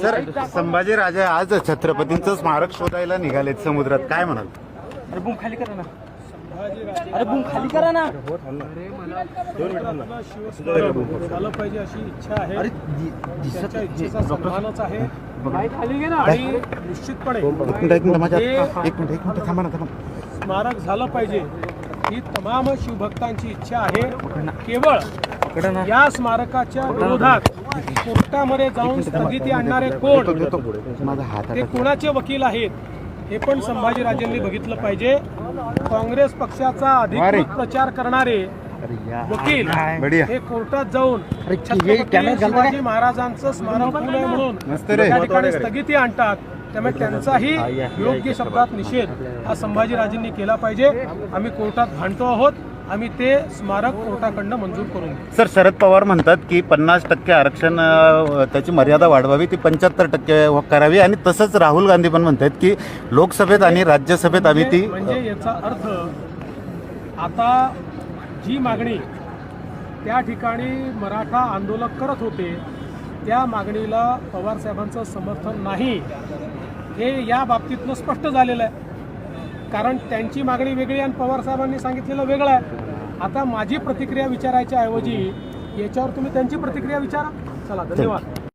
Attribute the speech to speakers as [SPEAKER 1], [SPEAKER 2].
[SPEAKER 1] Sir Sambhaji Raje आज छत्रपतींचं स्मारक शोधायला निघालेत समुद्रात. काय म्हणाल?
[SPEAKER 2] अरे बुम खाली करा ना. अरे बुम खाली करा ना.
[SPEAKER 3] झालं पाहिजे अशी इच्छा आहे त्याच्या इच्छेचा सन्मानच आहे.
[SPEAKER 2] खाली घे ना.
[SPEAKER 3] आणि निश्चितपणे
[SPEAKER 1] एक मिनिट एक मिनिट माझ्या एक मिनिट एक मिनिट थांबा ना थांबा.
[SPEAKER 3] स्मारक झालं पाहिजे. ही तमाम शिवभक्तांची इच्छा आहे. केवळ या स्मारकाच्या विरोधात कोर्टामध्ये जाऊन स्थगिती आणणारे कोण? ते कोणाचे वकील आहेत हे पण संभाजीराजेंनी बघितलं पाहिजे. काँग्रेस पक्षाचा अधिकृत प्रचार करणारे वकील. हे कोर्टात जाऊन शिवाजी महाराजांचं स्मारक होऊ नये म्हणून ठिकाणी स्थगिती आणतात त्यामुळे त्यांचाही योग्य शब्दात निषेध हा संभाजीराजेंनी केला पाहिजे. आम्ही कोर्टात भांडतो आहोत. आम्ही ते स्मारक कोर्टाकडनं मंजूर करून
[SPEAKER 1] सर शरद पवार म्हणतात की पन्नास टक्के आरक्षण त्याची मर्यादा वाढवावी ती पंच्याहत्तर टक्के करावी. आणि तसंच राहुल गांधी पण म्हणतात की लोकसभेत आणि राज्यसभेत आम्ही ती
[SPEAKER 3] म्हणजे म्हणजे याचा अर्थ आता जी मागणी त्या ठिकाणी मराठा आंदोलक करत होते त्या मागणीला पवार साहेबांचं समर्थन नाही हे या बाबतीतनं स्पष्ट झालेलं आहे. कारण त्यांची मागणी वेगळी आणि पवार साहेबांनी सांगितलेलं वेगळं आहे. आता माझी प्रतिक्रिया विचारायच्या ऐवजी याच्यावर तुम्ही त्यांची प्रतिक्रिया विचारा. चला धन्यवाद.